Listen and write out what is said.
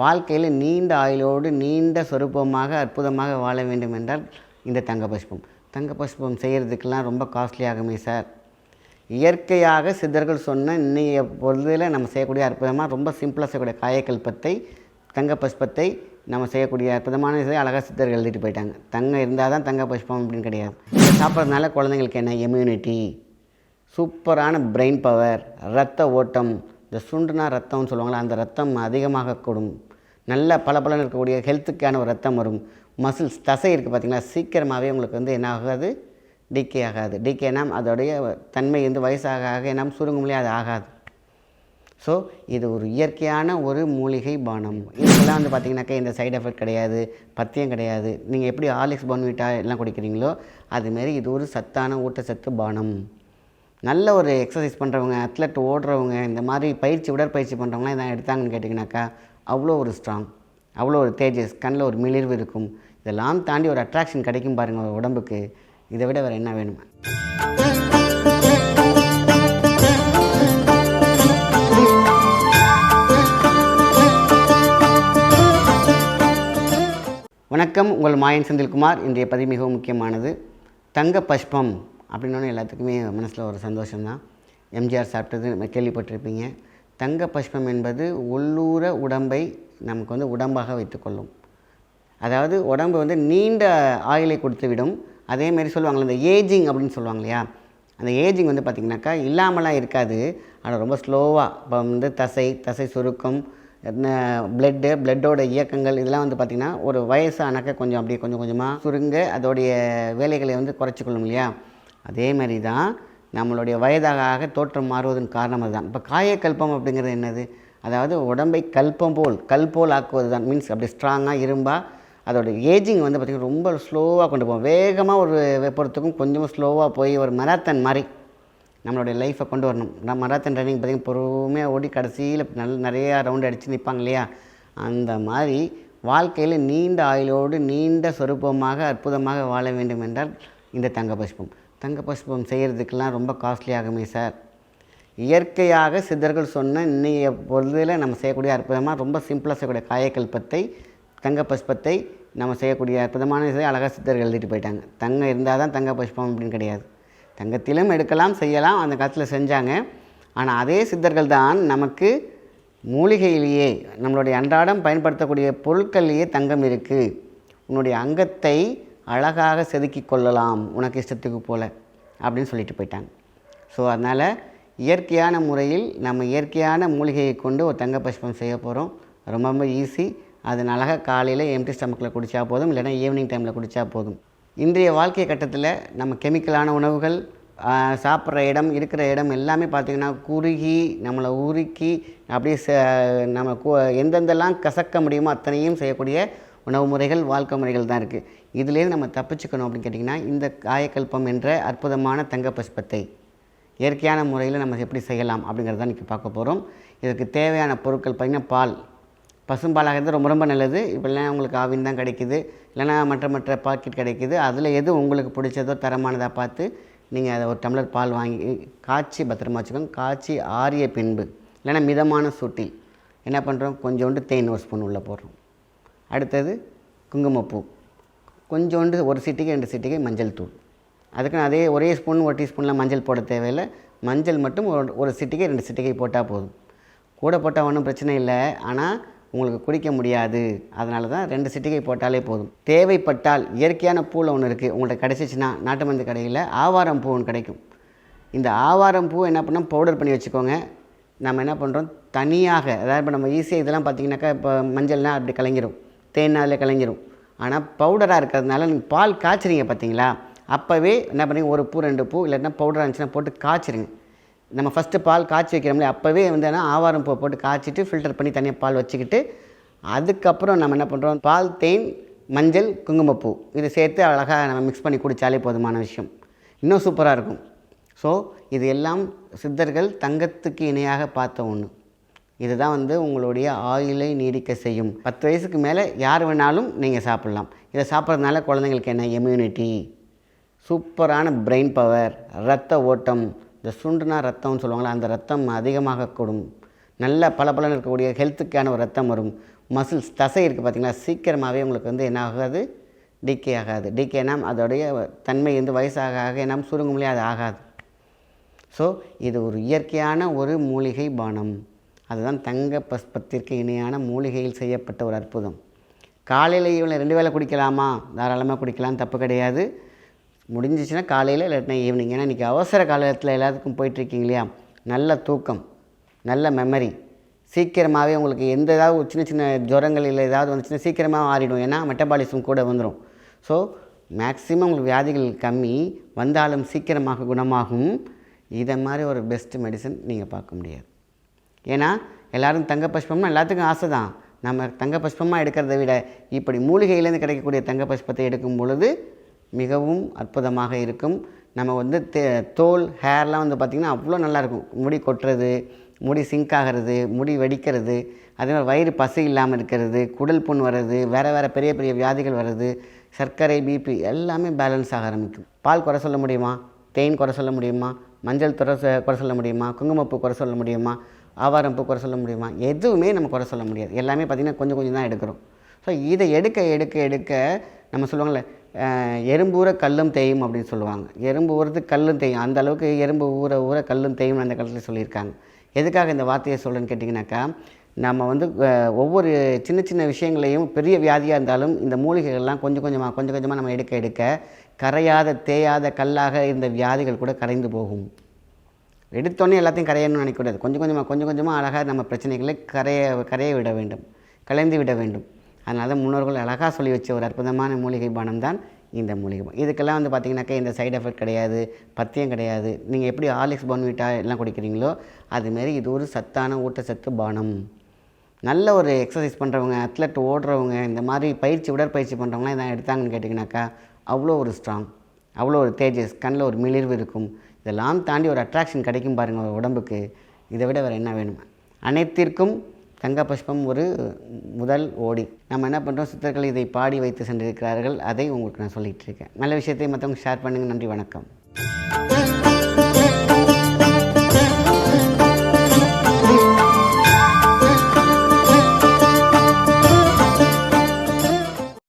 வாழ்க்கையில் நீண்ட ஆயுளோடு நீண்ட சொரூபமாக அற்புதமாக வாழ வேண்டும் என்றால் இந்த தங்க புஷ்பம். தங்க புஷ்பம் செய்கிறதுக்கெல்லாம் ரொம்ப காஸ்ட்லியாகுமே சார் இயற்கையாக சித்தர்கள் சொன்ன இன்னைய பொழுதில் நம்ம செய்யக்கூடிய அற்புதமாக ரொம்ப சிம்பிளாக செய்யக்கூடிய காயக்கல்பத்தை தங்க புஷ்பத்தை நம்ம செய்யக்கூடிய அற்புதமான இதை அழகாக சித்தர்கள் எழுதிட்டு போயிட்டாங்க. தங்கம் இருந்தால் தான் தங்க புஷ்பம் அப்படின்னு கிடையாது. சாப்பிட்றதுனால குழந்தைங்களுக்கு என்ன? இம்யூனிட்டி சூப்பரான பிரெயின் பவர் ரத்த ஓட்டம். இந்த சுண்டுனா ரத்தம்னு சொல்லுவாங்களா அந்த ரத்தம் அதிகமாக கூடும். நல்ல பளபளன்னு இருக்கக்கூடிய ஹெல்த்துக்கான ஒரு ரத்தம் வரும். மசில்ஸ் தசை இருக்குது பார்த்தீங்களா? சீக்கிரமாகவே உங்களுக்கு வந்து என்ன ஆகாது? டிகே ஆகாது. டிகேனா அதோடைய தன்மை வந்து வயசாக ஆக நாம் சுருங்கும்லே அது ஆகாது. ஸோ இது ஒரு இயற்கையான ஒரு மூலிகை பானம். இதுக்கெல்லாம் வந்து பார்த்திங்கனாக்கா இந்த சைடு எஃபெக்ட் கிடையாது பத்தியம் கிடையாது. நீங்கள் எப்படி ஆலிக்ஸ் போன்விட்டா எல்லாம் குடிக்கிறீங்களோ அதுமாரி இது ஒரு சத்தான ஊட்டச்சத்து பானம். நல்ல ஒரு எக்ஸசைஸ் பண்ணுறவங்க அத்லெட் ஓடுறவங்க இந்த மாதிரி பயிற்சி உடற்பயிற்சி பண்ணுறவங்களாம் இதான் எடுத்தாங்கன்னு கேட்டிங்கனாக்கா அவ்வளோ ஒரு ஸ்ட்ராங் அவ்வளோ ஒரு தேஜஸ் கண்ணில் ஒரு மிளிர்வு இருக்கும். இதெல்லாம் தாண்டி ஒரு அட்ராக்ஷன் கிடைக்கும் பாருங்கள் உடம்புக்கு. இதை விட வேறு என்ன வேணும்? வணக்கம் உங்கள் மாயன் செந்தில்குமார். இன்றைய பதிவு மிகவும் முக்கியமானது. தங்க பஷ்பம் அப்படின்னோன்னு எல்லாத்துக்குமே மனசில் ஒரு சந்தோஷம்தான். எம்ஜிஆர் சாப்பிட்டது கேள்விப்பட்டிருப்பீங்க. தங்க பஷ்பம் என்பது உள்ளூர உடம்பை நமக்கு வந்து உடம்பாக வைத்துக்கொள்ளும். அதாவது உடம்பு வந்து நீண்ட ஆயிலை கொடுத்து விடும் அதேமாரி சொல்லுவாங்களே இந்த ஏஜிங் அப்படின்னு சொல்லுவாங்க இல்லையா? அந்த ஏஜிங் வந்து பார்த்திங்கனாக்கா இல்லாமலாம் இருக்காது. ஆனால் ரொம்ப ஸ்லோவாக இப்போ வந்து தசை தசை சுருக்கம் பிளட்டு பிளட்டோட இயக்கங்கள் இதெல்லாம் வந்து பார்த்திங்கன்னா ஒரு வயசானாக்க கொஞ்சம் அப்படியே கொஞ்சம் கொஞ்சமாக சுருங்க அதோடைய வேலைகளை வந்து குறைச்சிக்கொள்ளும் இல்லையா? அதே மாதிரி தான் நம்மளுடைய வயதாக ஆக தோற்றம் மாறுவதன் காரணம் அதுதான். இப்போ காயக்கல்பம் அப்படிங்கிறது என்னது? அதாவது உடம்பை கல்பம் போல் கல் போல் ஆக்குவது தான் மீன்ஸ் அப்படி ஸ்ட்ராங்காக இரும்பாக அதோட ஏஜிங் வந்து பார்த்திங்கன்னா ரொம்ப ஸ்லோவாக கொண்டு போவோம் வேகமாக ஒரு வெப்பத்துக்கும் கொஞ்சமாக ஸ்லோவாக போய் ஒரு மராத்தன் மாதிரி நம்மளுடைய லைஃப்பை கொண்டு வரணும். நான் மராத்தன் ரன்னிங் பார்த்திங்கன்னா பொறுமையாக ஓடி கடைசியில் நல்ல நிறையா ரவுண்ட் அடித்து நிற்பாங்க இல்லையா? அந்த மாதிரி வாழ்க்கையில் நீண்ட ஆயுளோடு நீண்ட சொரூபமாக அற்புதமாக வாழ வேண்டும் என்றால் இந்த தங்க புஷ்பம். தங்க புஷ்பம் செய்கிறதுக்கெல்லாம் ரொம்ப காஸ்ட்லி ஆகுமே சார் இயற்கையாக சித்தர்கள் சொன்ன இன்னைய பொழுதில் நம்ம செய்யக்கூடிய அற்புதமாக ரொம்ப சிம்பிளாக செய்யக்கூடிய காயக்கல்பத்தை தங்க புஷ்பத்தை நம்ம செய்யக்கூடிய அற்புதமான இதை அழகாக சித்தர்கள் எழுதிட்டு போயிட்டாங்க. தங்கம் இருந்தால் தான் தங்க புஷ்பம் அப்படின்னு கிடையாது. தங்கத்திலும் எடுக்கலாம் செய்யலாம் அந்த காலத்தில் செஞ்சாங்க. ஆனால் அதே சித்தர்கள் தான் நமக்கு மூலிகையிலேயே நம்மளுடைய அன்றாடம் பயன்படுத்தக்கூடிய பொருட்கள்லேயே தங்கம் இருக்குது உன்னுடைய அங்கத்தை அழகாக செதுக்கி கொள்ளலாம் உனக்கு இஷ்டத்துக்கு போல் அப்படின்னு சொல்லிட்டு போயிட்டாங்க. ஸோ அதனால் இயற்கையான முறையில் நம்ம இயற்கையான மூலிகையை கொண்டு ஒரு தங்க பஷ்பம் செய்ய போகிறோம் ரொம்ப ரொம்ப ஈஸி அது அழகாக காலையில் எம்டி ஸ்டமக்கில் குடித்தா போதும் இல்லைன்னா ஈவினிங் டைமில் குடித்தா போதும். இன்றைய வாழ்க்கை கட்டத்தில் நம்ம கெமிக்கலான உணவுகள் சாப்பிட்ற இடம் இருக்கிற இடம் எல்லாமே பார்த்திங்கன்னா குறுகி நம்மளை உருக்கி அப்படியே ச நம்ம கு எந்தெந்தெல்லாம் கசக்க முடியுமோ அத்தனையும் செய்யக்கூடிய உணவு முறைகள் வாழ்க்கை முறைகள் தான் இருக்குது இதுலேருந்து நம்ம தப்பிச்சுக்கணும் அப்படின்னு கேட்டிங்கன்னா இந்த காயக்கல்பம் என்ற அற்புதமான தங்க புஷ்பத்தை இயற்கையான முறையில் நம்ம எப்படி செய்யலாம் அப்படிங்கிறத இன்றைக்கி பார்க்க போகிறோம் இதுக்கு தேவையான பொருட்கள் பார்த்திங்கன்னா பால். பசும்பாலாக இருந்தால் ரொம்ப ரொம்ப நல்லது. இப்போல்லாம் உங்களுக்கு ஆவின் தான் கிடைக்குது. இல்லைனா மற்ற மற்ற பாக்கெட் கிடைக்குது. அதில் எது உங்களுக்கு பிடிச்சதோ தரமானதாக பார்த்து நீங்கள் அதை ஒரு டம்ளர் பால் வாங்கி காய்ச்சி பத்திரமா வச்சுக்கோங்க. காய்ச்சி ஆறிய பின்பு இல்லைனா மிதமான சூட்டில் என்ன பண்ணுறோம் கொஞ்சோண்டு தேன் ஒரு ஸ்பூன் உள்ளே போடுறோம். அடுத்தது குங்குமப்பூ. கொஞ்சோண்டு ஒரு சிட்டிகை ரெண்டு சிட்டிகை மஞ்சள் தூள். அதுக்கு அதே ஒரே ஸ்பூன் ஒரு டீஸ்பூனில் மஞ்சள் போட தேவையில்லை. மஞ்சள் மட்டும் ஒரு ஒரு சிட்டிகை ரெண்டு சிட்டிகை போட்டால் போதும். கூட போட்டால் ஒன்றும் பிரச்சனை இல்லை. ஆனால் உங்களுக்கு குடிக்க முடியாது. அதனால தான் ரெண்டு சிட்டிகை போட்டாலே போதும். தேவைப்பட்டால் இயற்கையான பூவில் ஒன்று இருக்குது உங்கள்கிட்ட கிடச்சிச்சின்னா நாட்டு மருந்து கடையில் ஆவாரம் பூ ஒன்று கிடைக்கும். இந்த ஆவாரம் பூ என்ன பண்ணால் பவுடர் பண்ணி வச்சுக்கோங்க. நம்ம என்ன பண்ணுறோம் தனியாக அதாவது இப்போ நம்ம ஈஸியாக இதெல்லாம் பார்த்தீங்கன்னாக்கா இப்போ மஞ்சள்லாம் அப்படி கலங்கிடும் தேன் அதில் கலங்கிரும் ஆனால் பவுடராக இருக்கிறதுனால நீங்கள் பால் காய்ச்சிறீங்க பார்த்தீங்களா அப்போவே என்ன பண்ணுங்க ஒரு பூ ரெண்டு பூ இல்லைன்னா பவுடராக இருந்துச்சுன்னா போட்டு காய்ச்சிருங்க. நம்ம ஃபஸ்ட்டு பால் காய்ச்சி வைக்கிறோம்ல அப்போவே வந்து என்ன ஆவாரம் பூ போட்டு காய்ச்சிட்டு ஃபில்டர் பண்ணி தனியாக பால் வச்சுக்கிட்டு அதுக்கப்புறம் நம்ம என்ன பண்ணுறோம் பால் தேன் மஞ்சள் குங்குமப்பூ இதை சேர்த்து அழகாக நம்ம மிக்ஸ் பண்ணி குடித்தாலே போதுமான விஷயம். இன்னும் சூப்பராக இருக்கும். ஸோ இது எல்லாம் சித்தர்கள் தங்கத்துக்கு இணையாக பார்த்த ஒன்று இதுதான் வந்து உங்களுடைய ஆயுளை நீடிக்க செய்யும். பத்து வயசுக்கு மேலே யார் வேணாலும் நீங்கள் சாப்பிட்லாம். இதை சாப்பிட்றதுனால குழந்தைங்களுக்கு என்ன? இம்யூனிட்டி சூப்பரான பிரெயின் பவர் ரத்த ஓட்டம். இந்த சுண்டுனா ரத்தம்னு சொல்லுவாங்களா அந்த ரத்தம் அதிகமாக கூடும். நல்ல பளபளன்னு இருக்கக்கூடிய ஹெல்த்துக்கான ஒரு ரத்தம் வரும். மசில்ஸ் தசை இருக்குது பார்த்தீங்களா சீக்கிரமாகவே உங்களுக்கு வந்து என்ன ஆகாது? டிகே ஆகாது. டிகேனா அதோடைய தன்மை வந்து வயசாக ஆக என்ன சுருங்கும்லேயே அது ஆகாது. ஸோ இது ஒரு இயற்கையான ஒரு மூலிகை பானம். அதுதான் தங்க பஸ்பத்திற்கு இணையான மூலிகையில் செய்யப்பட்ட ஒரு அற்புதம். காலையில் ஈவினிங் ரெண்டு வேளை குடிக்கலாமா? தாராளமாக குடிக்கலாம் தப்பு கிடையாது. முடிஞ்சிச்சுன்னா காலையில் இல்லாட்டினா ஈவினிங் ஏன்னா இன்றைக்கி அவசர காலத்தில் எல்லாத்துக்கும் போயிட்டுருக்கீங்க இல்லையா? நல்ல தூக்கம் நல்ல மெமரி சீக்கிரமாகவே உங்களுக்கு எந்த ஏதாவது ஒரு சின்ன சின்ன ஜுரங்கள் இல்லை ஏதாவது வந்துச்சுன்னா சீக்கிரமாக மாறிடும். ஏன்னா மெட்டபாலிசம் கூட வந்துடும் ஸோ மேக்ஸிமம் உங்களுக்கு வியாதிகள் கம்மி வந்தாலும் சீக்கிரமாக குணமாகும். இதை மாதிரி ஒரு பெஸ்ட் மெடிசன் நீங்கள் பார்க்க முடியாது. ஏன்னா எல்லாரும் தங்க புஷ்பம்னா எல்லாத்துக்கும் ஆசை தான் நம்ம தங்க புஷ்பமாக எடுக்கிறத விட இப்படி மூலிகையிலேருந்து கிடைக்கக்கூடிய தங்க புஷ்பத்தை எடுக்கும் பொழுது மிகவும் அற்புதமாக இருக்கும். நம்ம வந்து தே தோல் ஹேர்லாம் வந்து பார்த்திங்கன்னா அவ்வளோ நல்லாயிருக்கும். முடி கொட்டுறது முடி சிங்க் ஆகிறது முடி வெடிக்கிறது அதே மாதிரி வயிறு பசி இல்லாமல் இருக்கிறது குடல் புண் வர்றது வேறு வேறு பெரிய பெரிய வியாதிகள் வர்றது சர்க்கரை பிபி எல்லாமே பேலன்ஸ் ஆக ஆரம்பிக்கும். பால் குறை சொல்ல முடியுமா? தேன் குறை சொல்ல முடியுமா? மஞ்சள் துறை சொ- குறை சொல்ல முடியுமா? குங்குமப்பூ குறை சொல்ல முடியுமா? ஆவாரம் பூ குறை சொல்ல முடியுமா? எதுவுமே நம்ம குறை சொல்ல முடியாது. எல்லாமே பார்த்திங்கன்னா கொஞ்சம் கொஞ்சம் தான் எடுக்கிறோம். ஸோ இதை எடுக்க எடுக்க எடுக்க நம்ம சொல்லுவாங்கள்ல அஹ், எறும்பு ஊற கல்லும் தேயும் அப்படின்னு சொல்லுவாங்க. எறும்பு ஊறது கல்லும் தேயும். அந்த அளவுக்கு எறும்பு ஊற ஊற கல்லும் தேயும் அந்த காலத்தில் சொல்லியிருக்காங்க. எதுக்காக இந்த வார்த்தையை சொல்கிறேன்னு கேட்டிங்கனாக்கா நம்ம வந்து ஒவ்வொரு சின்ன சின்ன விஷயங்களையும் பெரிய வியாதியாக இருந்தாலும் இந்த மூலிகைகள்லாம் கொஞ்சம் கொஞ்சமாக கொஞ்சம் கொஞ்சமாக நம்ம எடுக்க எடுக்க கரையாத தேயாத கல்லாக இந்த வியாதிகள் கூட கரைந்து போகும். எடுத்தோடனே எல்லாத்தையும் கரையணும்னு நினைக்கக்கூடாது. கொஞ்சம் கொஞ்சமாக கொஞ்சம் கொஞ்சமாக அழகாக நம்ம பிரச்சனைகளை கரைய கரைய விட வேண்டும். கலைந்து விட வேண்டும். அதனால தான் முன்னோர்கள் அழகாக சொல்லி வச்ச ஒரு அற்புதமான மூலிகை பானம் தான் இந்த மூலிகை பானம். இதுக்கெல்லாம் வந்து பார்த்திங்கனாக்கா இந்த சைடு எஃபெக்ட் கிடையாது பத்தியம் கிடையாது. நீங்கள் எப்படி ஆர்லிக்ஸ் போன்விட்டா எல்லாம் குடிக்கிறீங்களோ அதுமாரி இது ஒரு சத்தான ஊட்டச்சத்து பானம். நல்ல ஒரு எக்ஸசைஸ் பண்ணுறவங்க அத்லெட் ஓடுறவங்க இந்த மாதிரி பயிற்சி உடற்பயிற்சி பண்ணுறவங்களாம் இதான் எடுத்தாங்கன்னு கேட்டிங்கனாக்கா அவ்வளோ ஒரு ஸ்ட்ராங் அவ்வளோ ஒரு தேஜஸ் கண்ணில் ஒரு மிளிர்வு இருக்கும். இதெல்லாம் தாண்டி ஒரு அட்ராக்ஷன் கிடைக்கும் பாருங்கள் ஒரு உடம்புக்கு. இதை விட வேறு என்ன வேணும்? அனைத்திற்கும் தங்க புஷ்பம் ஒரு முதல் ஓடி. நம்ம என்ன பண்ணுறோம் சித்தர்கள் இதை பாடி வைத்து சென்றிருக்கிறார்கள். அதை உங்களுக்கு நான் சொல்லிகிட்டு இருக்கேன். நல்ல விஷயத்தை மற்றவங்க ஷேர் பண்ணுங்கள் நன்றி வணக்கம்.